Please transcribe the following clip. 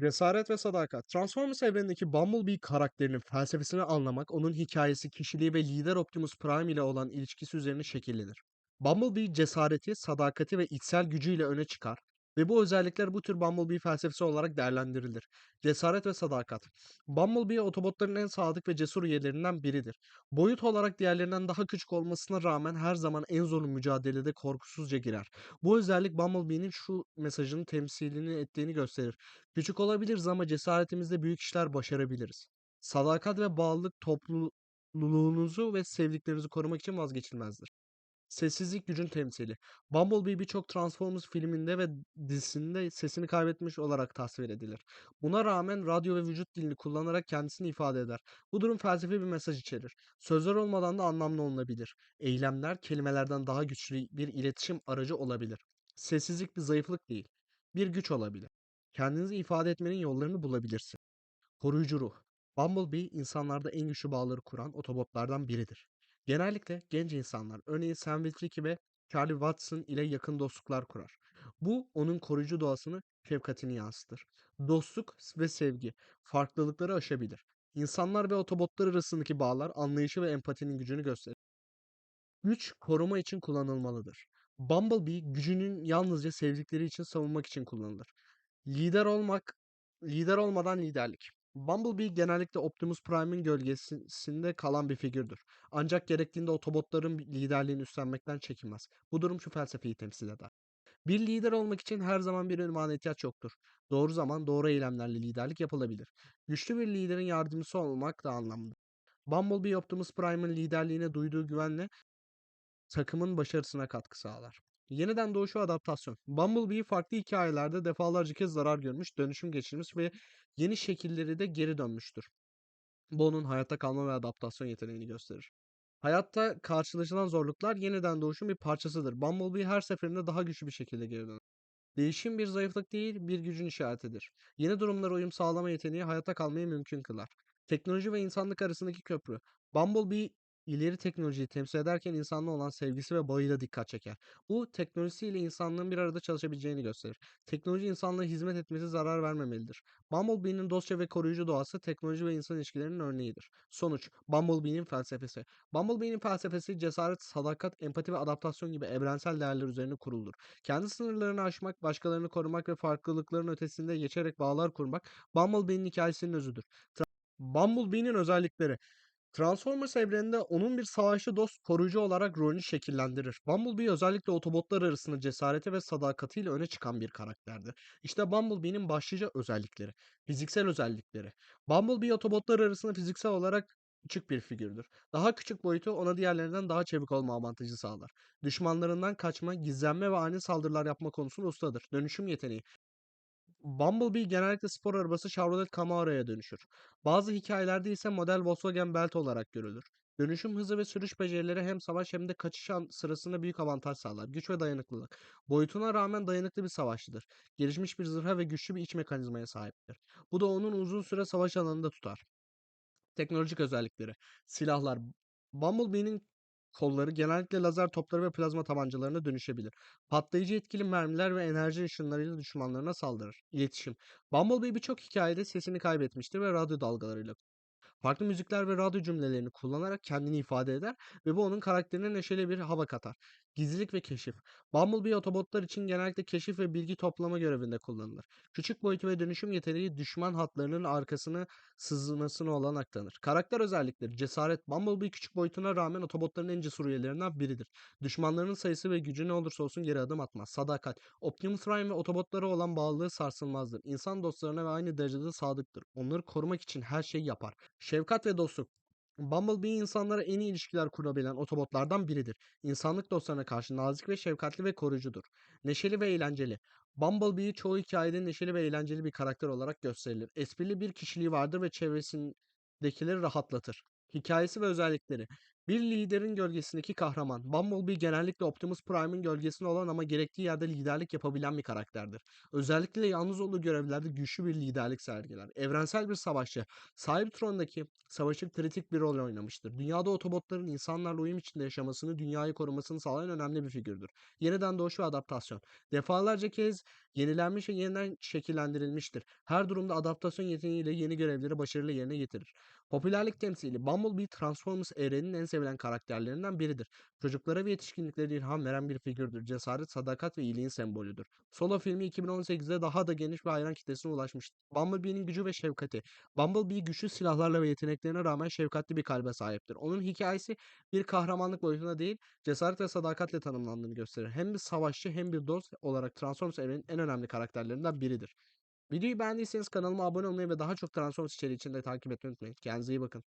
Cesaret ve sadakat. Transformers evrenindeki Bumblebee karakterinin felsefesini anlamak, onun hikayesi, kişiliği ve lider Optimus Prime ile olan ilişkisi üzerine şekillenir. Bumblebee cesareti, sadakati ve içsel gücüyle öne çıkar ve bu özellikler bu tür Bumblebee felsefesi olarak değerlendirilir. Cesaret ve sadakat. Bumblebee Autobotların en sadık ve cesur üyelerinden biridir. Boyut olarak diğerlerinden daha küçük olmasına rağmen her zaman en zorlu mücadelede korkusuzca girer. Bu özellik Bumblebee'nin şu mesajını temsilini ettiğini gösterir. Küçük olabiliriz ama cesaretimizle büyük işler başarabiliriz. Sadakat ve bağlılık topluluğunuzu ve sevdiklerinizi korumak için vazgeçilmezdir. Sessizlik gücün temsili. Bumblebee birçok Transformers filminde ve dizisinde sesini kaybetmiş olarak tasvir edilir. Buna rağmen radyo ve vücut dilini kullanarak kendisini ifade eder. Bu durum felsefi bir mesaj içerir. Sözler olmadan da anlamlı olunabilir. Eylemler kelimelerden daha güçlü bir iletişim aracı olabilir. Sessizlik bir zayıflık değil, bir güç olabilir. Kendinizi ifade etmenin yollarını bulabilirsin. Koruyucu ruh. Bumblebee insanlarda en güçlü bağları kuran otobotlardan biridir. Genellikle genç insanlar, örneğin Sam Witwicky ve Charlie Watson ile yakın dostluklar kurar. Bu onun koruyucu doğasını, şefkatini yansıtır. Dostluk ve sevgi farklılıkları aşabilir. İnsanlar ve otobotlar arasındaki bağlar anlayışı ve empatinin gücünü gösterir. Güç koruma için kullanılmalıdır. Bumblebee gücünün yalnızca sevdikleri için savunmak için kullanılır. Lider olmak, lider olmadan liderlik. Bumblebee genellikle Optimus Prime'in gölgesinde kalan bir figürdür. Ancak gerektiğinde Autobotların liderliğini üstlenmekten çekinmez. Bu durum şu felsefeyi temsil eder. Bir lider olmak için her zaman bir ünvana ihtiyaç yoktur. Doğru zaman doğru eylemlerle liderlik yapılabilir. Güçlü bir liderin yardımcısı olmak da anlamlı. Bumblebee Optimus Prime'ın liderliğine duyduğu güvenle takımın başarısına katkı sağlar. Yeniden doğuş ve adaptasyon. Bumblebee farklı hikayelerde defalarca kez zarar görmüş, dönüşüm geçirmiş ve yeni şekilleri de geri dönmüştür. Bu onun hayatta kalma ve adaptasyon yeteneğini gösterir. Hayatta karşılaşılan zorluklar yeniden doğuşun bir parçasıdır. Bumblebee her seferinde daha güçlü bir şekilde geri döner. Değişim bir zayıflık değil, bir gücün işaretidir. Yeni durumlara uyum sağlama yeteneği hayatta kalmayı mümkün kılar. Teknoloji ve insanlık arasındaki köprü. Bumblebee ileri teknolojiyi temsil ederken insanlığa olan sevgisi ve bağıyla dikkat çeker. Bu teknolojisiyle insanlığın bir arada çalışabileceğini gösterir. Teknoloji insanlığa hizmet etmesi zarar vermemelidir. Bumblebee'nin dostça ve koruyucu doğası teknoloji ve insan ilişkilerinin örneğidir. Sonuç, Bumblebee'nin felsefesi. Bumblebee'nin felsefesi cesaret, sadakat, empati ve adaptasyon gibi evrensel değerler üzerine kurulur. Kendi sınırlarını aşmak, başkalarını korumak ve farklılıkların ötesinde geçerek bağlar kurmak Bumblebee'nin hikayesinin özüdür. Bumblebee'nin özellikleri Transformers evreninde onun bir savaşçı dost koruyucu olarak rolünü şekillendirir. Bumblebee özellikle otobotlar arasında cesareti ve sadakatiyle öne çıkan bir karakterdir. İşte Bumblebee'nin başlıca özellikleri. Fiziksel özellikleri. Bumblebee otobotlar arasında fiziksel olarak küçük bir figürdür. Daha küçük boyutu ona diğerlerinden daha çevik olma avantajı sağlar. Düşmanlarından kaçma, gizlenme ve ani saldırılar yapma konusunda ustadır. Dönüşüm yeteneği. Bumblebee genellikle spor arabası Chevrolet Camaro'ya dönüşür. Bazı hikayelerde ise model Volkswagen Belt olarak görülür. Dönüşüm hızı ve sürüş becerileri hem savaş hem de kaçış sırasında büyük avantaj sağlar. Güç ve dayanıklılık. Boyutuna rağmen dayanıklı bir savaşçıdır. Gelişmiş bir zırha ve güçlü bir iç mekanizmaya sahiptir. Bu da onun uzun süre savaş alanında tutar. Teknolojik özellikleri. Silahlar. Bumblebee'nin kolları genellikle lazer topları ve plazma tabancalarına dönüşebilir. Patlayıcı etkili mermiler ve enerji ışınlarıyla düşmanlarına saldırır. İletişim. Bumblebee birçok hikayede sesini kaybetmiştir ve radyo dalgalarıyla farklı müzikler ve radyo cümlelerini kullanarak kendini ifade eder ve bu onun karakterine neşeli bir hava katar. Gizlilik ve keşif. Bumblebee otobotlar için genellikle keşif ve bilgi toplama görevinde kullanılır. Küçük boyutu ve dönüşüm yeteneği düşman hatlarının arkasını sızmasına olanak. Karakter özellikleri cesaret. Bumblebee küçük boyutuna rağmen otobotların en cesur üyelerinden biridir. Düşmanlarının sayısı ve gücü ne olursa olsun geri adım atmaz. Sadakat. Optimus Prime ve otobotlara olan bağlılığı sarsılmazdır. İnsan dostlarına ve aynı derecede sadıktır. Onları korumak için her şeyi yapar. Şefkat ve dostluk. Bumblebee insanlara en iyi ilişkiler kurabilen otobotlardan biridir. İnsanlık dostlarına karşı nazik ve şefkatli ve koruyucudur. Neşeli ve eğlenceli. Bumblebee çoğu hikayede neşeli ve eğlenceli bir karakter olarak gösterilir. Esprili bir kişiliği vardır ve çevresindekileri rahatlatır. Hikayesi ve özellikleri. Bir liderin gölgesindeki kahraman. Bumblebee genellikle Optimus Prime'ın gölgesinde olan ama gerektiği yerde liderlik yapabilen bir karakterdir. Özellikle yalnız olduğu görevlerde güçlü bir liderlik sergiler. Evrensel bir savaşçı. Cybertron'daki savaşı kritik bir rol oynamıştır. Dünyada otobotların insanlarla uyum içinde yaşamasını, dünyayı korumasını sağlayan önemli bir figürdür. Yeniden doğuş ve adaptasyon. Defalarca kez yenilenmiş ve yeniden şekillendirilmiştir. Her durumda adaptasyon yeteneğiyle yeni görevleri başarıyla yerine getirir. Popülerlik temsili. Bumblebee Transformers evreninin en sevilen karakterlerinden biridir. Çocuklara ve yetişkinliklere ilham veren bir figürdür. Cesaret, sadakat ve iyiliğin sembolüdür. Solo filmi 2018'de daha da geniş bir hayran kitlesine ulaşmıştır. Bumblebee'nin gücü ve şefkati. Bumblebee güçlü silahlarla ve yeteneklerine rağmen şefkatli bir kalbe sahiptir. Onun hikayesi bir kahramanlık boyutunda değil, cesaret ve sadakatle tanımlandığını gösterir. Hem bir savaşçı hem bir dost olarak Transformers evreninin en önemli karakterlerinden biridir. Videoyu beğendiyseniz kanalıma abone olmayı ve daha çok Transformers içeriği için de takip etmeyi unutmayın. Kendinize iyi bakın.